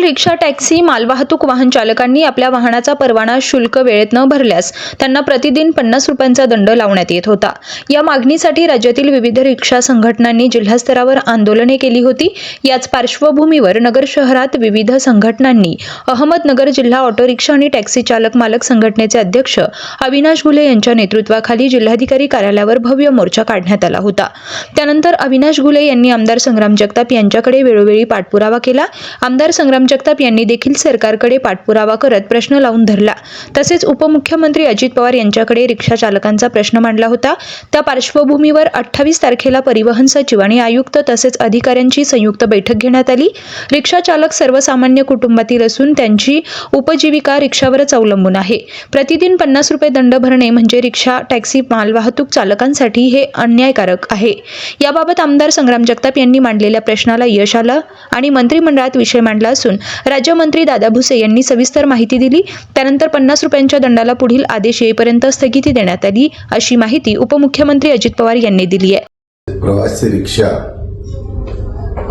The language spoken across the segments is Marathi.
राज्यातील रिक्षा टॅक्सी मालवाहतूक वाहन चालकांनी आपल्या वाहनाचा परवाना शुल्क वेळेत न भरल्यास त्यांना प्रतिदिन पन्नास रुपयांचा दंड लावण्यात येत होता. या मागणीसाठी राज्यातील विविध रिक्षा संघटनांनी जिल्हास्तरावर आंदोलने केली होती. याच पार्श्वभूमीवर नगर शहरात विविध संघटनांनी अहमदनगर जिल्हा ऑटो रिक्षा आणि टॅक्सी चालक मालक संघटनेचे अध्यक्ष अविनाश घुले यांच्या नेतृत्वाखाली जिल्हाधिकारी कार्यालयावर भव्य मोर्चा काढण्यात आला होता. त्यानंतर अविनाश घुले यांनी आमदार संग्राम जगताप यांच्याकडे वेळोवेळी पाठपुरावा केला. आमदार संग्राम जगताप यांनी देखील सरकारकडे पाठपुरावा करत प्रश्न लावून धरला. तसेच उपमुख्यमंत्री अजित पवार यांच्याकडे रिक्षा चालकांचा प्रश्न मांडला होता. त्या पार्श्वभूमीवर अठ्ठावीस तारखेला परिवहन सचिव आणि आयुक्त तसेच अधिकाऱ्यांची संयुक्त बैठक घेण्यात आली. रिक्षा चालक सर्वसामान्य कुटुंबातील असून त्यांची उपजीविका रिक्षावरच अवलंबून आहे. प्रतिदिन पन्नास रुपये दंड भरणे म्हणजे रिक्षा टॅक्सी मालवाहतूक चालकांसाठी हे अन्यायकारक आहे. याबाबत आमदार संग्राम जगताप यांनी मांडलेल्या प्रश्नाला यश आलं आणि मंत्रिमंडळात विषय मांडला असून राज्यमंत्री दादा भुसे यांनी सविस्तर माहिती दिली. त्यानंतर पन्नास रुपयांच्या दंडाला पुढील आदेश येईपर्यंत स्थगिती देण्यात आली अशी माहिती उपमुख्यमंत्री अजित पवार यांनी दिली आहे. प्रवासी रिक्षा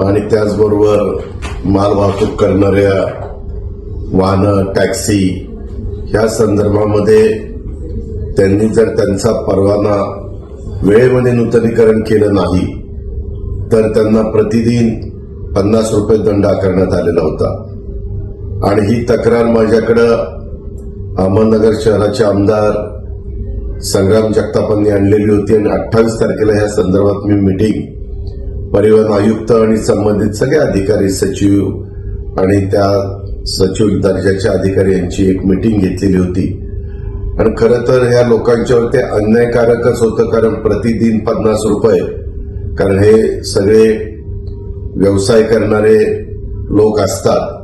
आणि त्याचबरोबर माल वाहतूक करणाऱ्या वाहन टॅक्सी ह्या संदर्भामध्ये त्यांनी जर त्यांचा परवाना वेळेमध्ये नूतनीकरण केलं नाही तर त्यांना प्रतिदिन पन्नास रुपये दंड आकारण्यात आलेला होता. आणि ही तक्रार माझ्याकडं अहमदनगर शहराचे आमदार संग्राम जगतापांनी आणलेली होती आणि अठ्ठावीस तारखेला या संदर्भात मी मिटिंग परिवहन आयुक्त आणि संबंधित सगळे अधिकारी सचिव आणि त्या सचिव दर्जाच्या अधिकारी यांची एक मिटिंग घेतलेली होती. आणि खरं तर ह्या लोकांच्यावर ते अन्यायकारकच होतं कारण प्रतिदिन पन्नास रुपये. कारण हे सगळे व्यवसाय करणारे लोक असतात.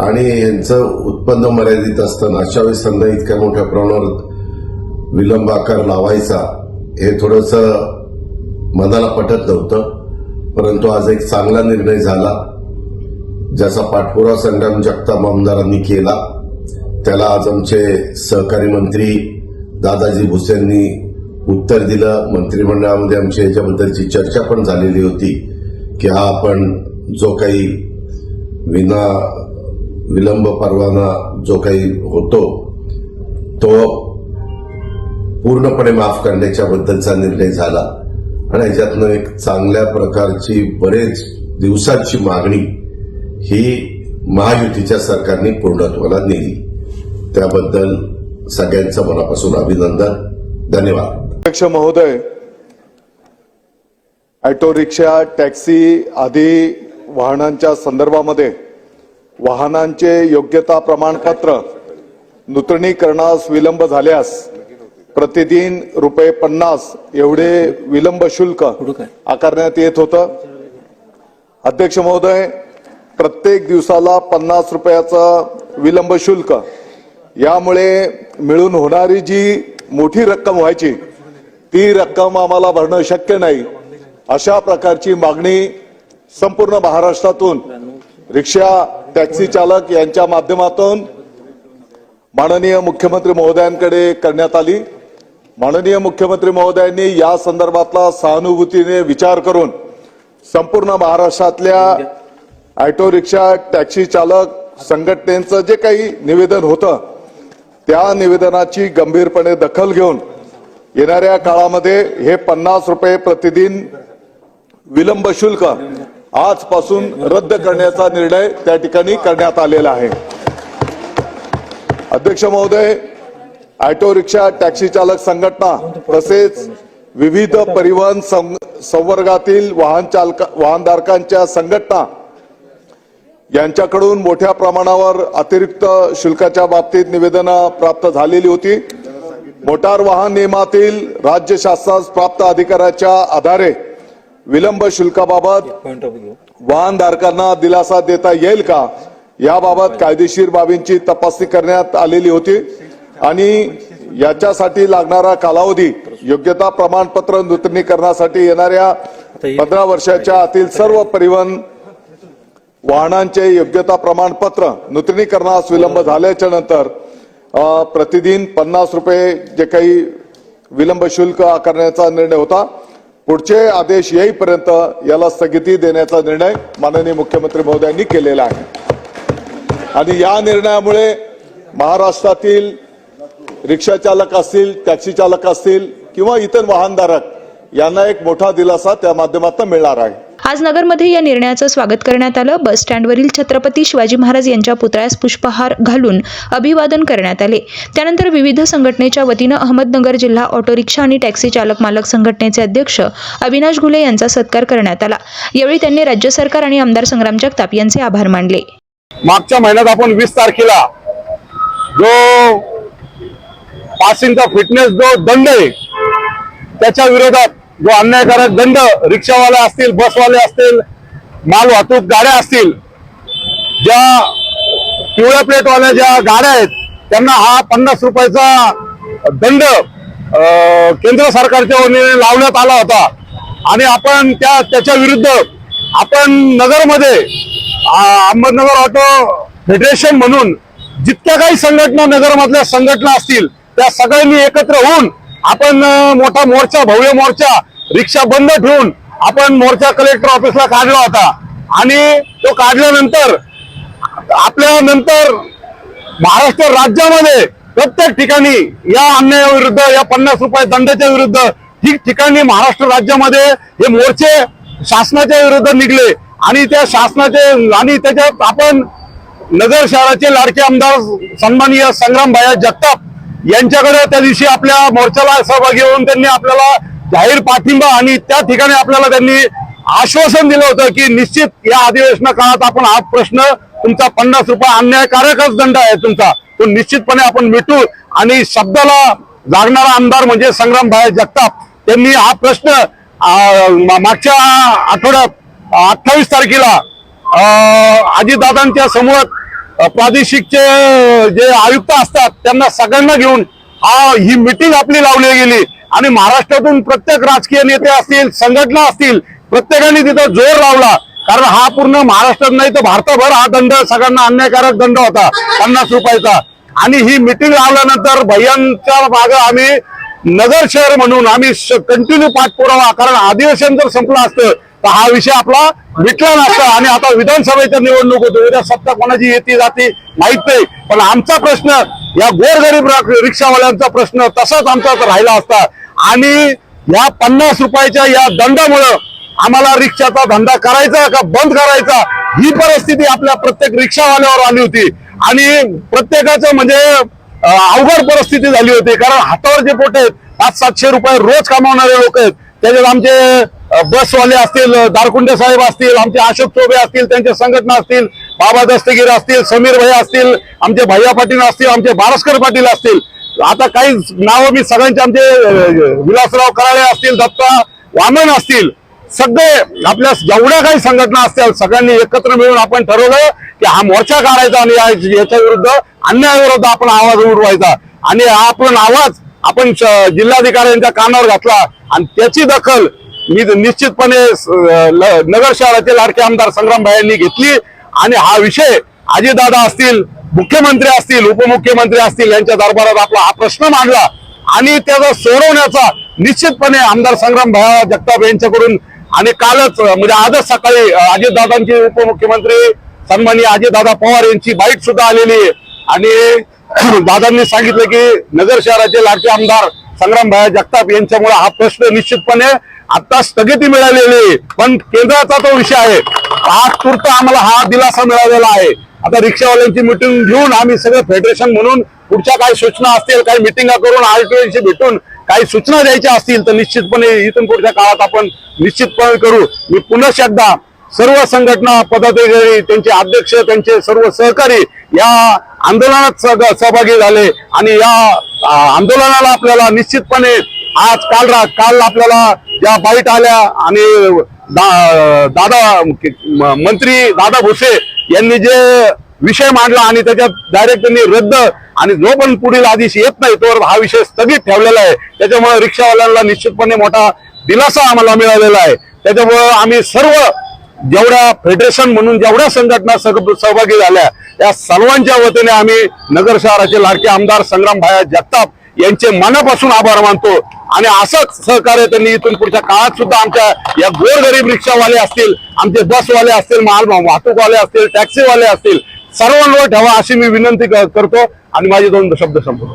आणि यांचं उत्पन्न मर्यादित असताना अशा वेळेस त्यांना इतक्या मोठ्या प्रमाणावर विलंब आकार लावायचा हे थोडस मनाला पटत नव्हतं. परंतु आज एक चांगला निर्णय झाला. ज्याचा पाठपुरावा संग्राम जगताप आमदारांनी केला. त्याला आज आमचे सहकारी मंत्री दादाजी भुसेंनी उत्तर दिलं. मंत्रिमंडळामध्ये आमची याच्याबद्दलची चर्चा पण झालेली होती. की हा आपण जो काही विना विलंब परवाना जो काही होतो तो पूर्णपणे माफ करण्याच्या बद्दलचा निर्णय झाला. आणि याच्यातनं एक चांगल्या प्रकारची बरेच दिवसांची मागणी ही महायुतीच्या सरकारने पूर्णत्वाला नेली. त्याबद्दल सगळ्यांचं मनापासून अभिनंदन. धन्यवाद. अध्यक्ष महोदय ऑटो रिक्षा टॅक्सी आदी वाहनांच्या संदर्भामध्ये वाहनांचे योग्यता प्रमाणपत्र नूतनीकरणास विलंब झाल्यास प्रतिदिन रुपये पन्नास एवढे विलंब शुल्क आकारण्यात येत होतं. अध्यक्ष महोदय प्रत्येक दिवसाला पन्नास रुपयाचं विलंब शुल्क यामुळे मिळून होणारी जी मोठी रक्कम व्हायची ती रक्कम आम्हाला भरणं शक्य नाही. अशा प्रकारची मागणी संपूर्ण महाराष्ट्रातून रिक्षा टॅक्सी चालक यांच्या माध्यमातून माननीय मुख्यमंत्री महोदयांकडे करण्यात आली. माननीय मुख्यमंत्री महोदयांनी या संदर्भातला सहानुभूतीने विचार करून संपूर्ण महाराष्ट्रातल्या ऑटो रिक्षा टॅक्सी चालक संघटनेचं जे काही निवेदन होतं त्या निवेदनाची गंभीरपणे दखल घेऊन येणाऱ्या काळामध्ये हे पन्नास रुपये प्रतिदिन विलंब शुल्क आजपासून रद्द करण्याचा निर्णय त्या ठिकाणी करण्यात आलेला आहे. अध्यक्ष महोदय ऑटो रिक्षा टॅक्सी चालक संघटना तसेच विविध परिवहन सं- संवर्गातील वाहन चालक वाहनधारकांच्या संघटना यांच्याकडून मोठ्या प्रमाणावर अतिरिक्त शुल्काच्या बाबतीत निवेदनं प्राप्त झालेली होती. मोटार वाहन नियमातील राज्य शासनास प्राप्त अधिकाऱ्याच्या आधारे विलंब शुल्काबाबत वाहनधारकांना दिलासा देता येईल का? याबाबत कायदेशीर बाबींची तपासणी करण्यात आलेली होती. आणि याच्यासाठी लागणारा कालावधी योग्यता प्रमाणपत्र नूतनीकरणासाठी येणाऱ्या पंधरा वर्षाच्या आतील सर्व परिवहन वाहनांचे योग्यता प्रमाणपत्र नूतनीकरणास विलंब झाल्याच्यानंतर प्रतिदिन पन्नास रुपये जे काही विलंब शुल्क आकारण्याचा निर्णय होता. पुढचे आदेश येईपर्यंत याला स्थगिती देण्याचा निर्णय माननीय मुख्यमंत्री महोदयांनी केलेला आहे. आणि या निर्णयामुळे महाराष्ट्रातील रिक्षा चालक असतील टॅक्सी चालक असतील किंवा इतर वाहनधारक यांना एक मोठा दिलासा त्या माध्यमातून मिळणार आहे. आज नगरमध्ये या निर्णयाचं स्वागत करण्यात आलं. बस स्टँडवरील छत्रपती शिवाजी महाराज यांच्या पुतळ्यास पुष्पहार घालून अभिवादन करण्यात आले. त्यानंतर विविध संघटनेच्या वतीनं अहमदनगर जिल्हा ऑटो रिक्षा आणि टॅक्सी चालक मालक संघटनेचे अध्यक्ष अविनाश घुले यांचा सत्कार करण्यात आला. यावेळी त्यांनी राज्य सरकार आणि आमदार संग्राम जगताप यांचे आभार मानले. मागच्या महिन्यात आपण वीस तारखेला जो पासिंगचा फिटनेस जो दंड आहे त्याच्या विरोधात जो अन्यायकारक दंड रिक्षावाले असतील बसवाले असतील माल वाहतूक गाड्या असतील ज्या पिवळ्या प्लेटवाल्या ज्या गाड्या आहेत त्यांना हा पन्नास रुपयाचा दंड केंद्र सरकारच्या वतीने लावण्यात आला होता. आणि आपण त्या त्याच्या विरुद्ध आपण नगरमध्ये अहमदनगर ऑटो फेडरेशन म्हणून जितक्या काही संघटना नगरमधल्या संघटना असतील त्या सगळ्यांनी एकत्र होऊन आपण मोठा मोर्चा भव्य मोर्चा रिक्षा बंद ठेवून आपण मोर्चा कलेक्टर ऑफिसला काढला होता. आणि तो काढल्यानंतर आपल्या नंतर महाराष्ट्र राज्यामध्ये प्रत्येक ठिकाणी या अन्यायाविरुद्ध या पन्नास रुपये दंडाच्या विरुद्ध ठिकठिकाणी महाराष्ट्र राज्यामध्ये हे मोर्चे शासनाच्या विरुद्ध निघले. आणि त्या शासनाचे आणि त्याच्यात आपण नगर शहराचे लाडके आमदार सन्माननीय संग्राम भाया जगताप यांच्याकडे त्या दिवशी आपल्या मोर्चाला सहभागी होऊन त्यांनी आपल्याला जाहीर पाठिंबा आणि त्या ठिकाणी आपल्याला त्यांनी आश्वासन दिलं होतं की निश्चित या अधिवेशना काळात आपण हा प्रश्न तुमचा पन्नास रुपये अन्यायकारकच दंड आहे तुमचा. तो निश्चितपणे आपण मिटू आणि शब्दाला जागणारा आमदार म्हणजे संग्राम भाई जगताप. त्यांनी हा प्रश्न मा- मागच्या आठवड्यात अठ्ठावीस तारखेला अजितदादांच्या समोर प्रादेशिकचे जे आयुक्त असतात त्यांना सगळ्यांना घेऊन हा ही मिटिंग आपली लावली गेली. आणि महाराष्ट्रातून प्रत्येक राजकीय नेते असतील संघटना असतील प्रत्येकाने तिथं जोर लावला. कारण हा पूर्ण महाराष्ट्रात नाही तर भारताभर हा दंड सगळ्यांना अन्यायकारक दंड होता पन्नास रुपयाचा. आणि ही मिटिंग लावल्यानंतर भैयांच्या मागे आम्ही नगर शहर म्हणून आम्ही कंटिन्यू पाठपुरावा कारण अधिवेशन जर संपलं असतं तर हा विषय आपला मिटला नसता. आणि आता विधानसभेच्या निवडणूक होतो उद्या सत्ता कोणाची येते जाते माहीत नाही. पण आमचा प्रश्न या गोरगरीब रिक्षावाल्यांचा प्रश्न तसाच आमचा राहिला असता. आणि या पन्नास रुपयाच्या या दंडामुळं आम्हाला रिक्षाचा धंदा करायचा का बंद करायचा ही परिस्थिती आपल्या प्रत्येक रिक्षावाल्यावर आली होती. आणि प्रत्येकाचं म्हणजे अवघड परिस्थिती झाली होती. कारण हातावर जे पोट आहेत पाच सातशे रुपये रोज कमावणारे लोक आहेत. त्याच्यात आमचे बसवाले असतील दारकुंडे साहेब असतील आमचे अशोक चोबे असतील त्यांच्या संघटना असतील बाबा दस्तगीर असतील समीर भाई असतील आमचे भैया पाटील असतील आमचे बारसकर पाटील असतील. आता काही नावं मी सगळ्यांचे आमचे विलासराव कराळे असतील दत्ता वामन असतील. सगळे आपल्या जेवढ्या काही संघटना असतील सगळ्यांनी एकत्र मिळून आपण ठरवलं की हा मोर्चा काढायचा आणि या- याच्या विरुद्ध अन्यायाविरुद्ध आपण आवाज उठवायचा आणि हा आपण आवाज आपण श- जिल्हाधिकाऱ्यांच्या कानावर घातला. आणि त्याची दखल मी निश्चितपणे ल- नगर शहराचे लाडके आमदार संग्राम भाई यांनी घेतली. आणि हा विषय अजितदादा असतील मुख्यमंत्री असतील उपमुख्यमंत्री असतील यांच्या दरबारात आपला हा प्रश्न मांडला. आणि त्याचा सोडवण्याचा निश्चितपणे आमदार संग्राम भाया जगताप यांच्याकडून आणि कालच म्हणजे आजच सकाळी अं, अजितदादांचे उपमुख्यमंत्री सन्माननीय अजितदादा पवार यांची बाईट सुद्धा आलेली आहे. आणि दादांनी सांगितलं की नगर शहराचे लाडके आमदार संग्राम भाया जगताप यांच्यामुळे हा प्रश्न निश्चितपणे आता स्थगिती मिळालेली आहे. पण केंद्राचा तो विषय आहे. आज आम्हाला हा दिलासा मिळालेला आहे. आता रिक्षावाल्यांची मिटिंग घेऊन आम्ही सगळं फेडरेशन म्हणून पुढच्या काही सूचना असतील काही मिटिंगा करून आरटीओशी भेटून काही सूचना द्यायच्या असतील तर निश्चितपणे इथून पुढच्या काळात आपण निश्चितपणे करू. मी पुन्हा एकदा सर्व संघटना पदाधिकारी त्यांचे अध्यक्ष त्यांचे सर्व सहकारी या आंदोलनात सहभागी झाले आणि या आंदोलनाला आपल्याला निश्चितपणे आज काल काल आपल्याला ज्या बाईट आल्या आणि दा- दादा म- मंत्री दादा भुसे यांनी जे विषय मांडला आणि त्याच्यात डायरेक्ट त्यांनी रद्द आणि जो पण पुढील आदेश येत नाही तोवर हा विषय स्थगित ठेवलेला आहे. त्याच्यामुळे रिक्षावाल्यांना निश्चितपणे मोठा दिलासा आम्हाला मिळालेला आहे. त्याच्यामुळं आम्ही सर्व जेवढ्या फेडरेशन म्हणून जेवढ्या संघटना सह- सहभागी झाल्या त्या सर्वांच्या वतीने आम्ही नगर शहराचे लाडके आमदार संग्राम भाया जगताप यांचे मनापासून आभार मानतो. आणि असंच सहकार्य त्यांनी इथून पुढच्या काळात सुद्धा आमच्या या गोरगरीब रिक्षावाले असतील आमचे बसवाले असतील माल वाहतूकवाले असतील टॅक्सीवाले असतील सर्वांवर ठेवा अशी मी विनंती करतो आणि माझे दोन शब्द संपवतो.